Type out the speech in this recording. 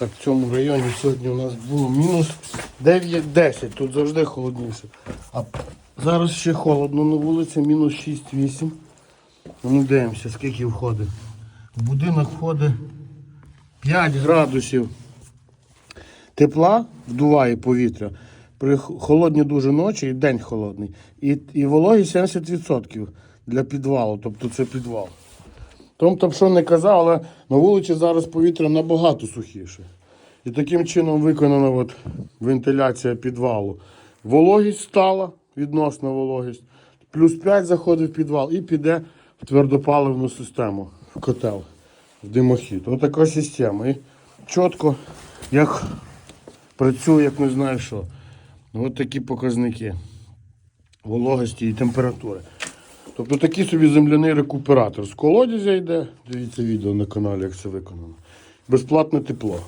Так, в цьому районі сьогодні у нас було мінус 9-10, тут завжди холодніше. А зараз ще холодно на вулиці, мінус 6-8. Ну дивимося, скільки входить. В будинок входить 5 градусів тепла, вдуває повітря. При х- холодній дуже ночі і день холодний. І, і вологість 70% для підвалу, тобто це підвал. Том там що не казав, але на вулиці зараз повітря набагато сухіше. І таким чином виконана от вентиляція підвалу. Вологість стала, відносна вологість. Плюс 5 заходить в підвал і піде в твердопаливну систему, в котел, в димохід. Ось така система. І чітко, як працює, як не знаю що. Ось такі показники вологості і температури. Тобто такий собі земляний рекуператор. З колодязя йде, дивіться відео на каналі, як це виконано. Безплатне тепло.